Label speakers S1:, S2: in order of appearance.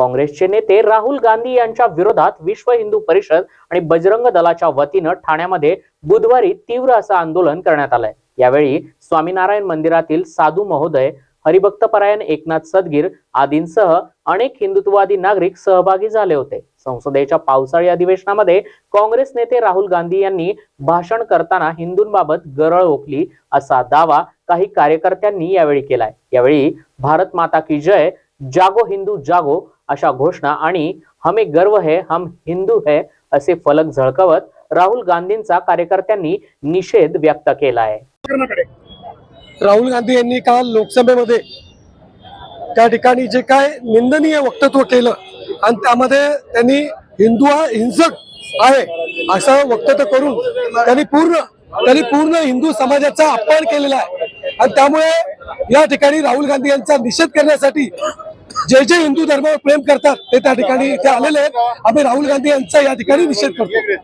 S1: काँग्रेसचे नेते राहुल गांधी यांच्या विरोधात विश्व हिंदू परिषद आणि बजरंग दलाच्या वतीनं ठाण्यामध्ये बुधवारी तीव्र असं आंदोलन करण्यात आलंय. यावेळी स्वामीनारायण मंदिरातील साधू महोदय हरिभक्तपरायण एकनाथ सदगीर आदींसह अनेक हिंदुत्ववादी नागरिक सहभागी झाले होते. संसदेच्या पावसाळी अधिवेशनामध्ये काँग्रेस नेते राहुल गांधी यांनी भाषण करताना हिंदूंबाबत गरळ ओकली असा दावा काही कार्यकर्त्यांनी यावेळी केलाय. यावेळी भारत माता की जय जागो हिंदू जागो अशा घोषणा आणि हमें गर्व है हम हिंदू है असे फलक झळकवत राहुल गांधींचा कार्यकर्त्यांनी निषेध व्यक्त केला आहे.
S2: राहुल गांधी यांनी काल लोकसभेमध्ये त्या ठिकाणी जे काय निंदनीय वक्तव्य केलं आणि त्यामध्ये त्यांनी हिंदू हा हिंसक आहे असं वक्तव्य करून त्यांनी पूर्ण त्यांनी पूर्ण हिंदू समाजाचा अपमान केलेला आहे. आणि त्यामुळे या ठिकाणी राहुल गांधी यांचा निषेध करण्यासाठी जे जे हिंदू धर्मावर प्रेम करतात ते त्या ठिकाणी इथे आलेले आहेत. आम्ही राहुल गांधी यांचा या ठिकाणी निषेध करतो.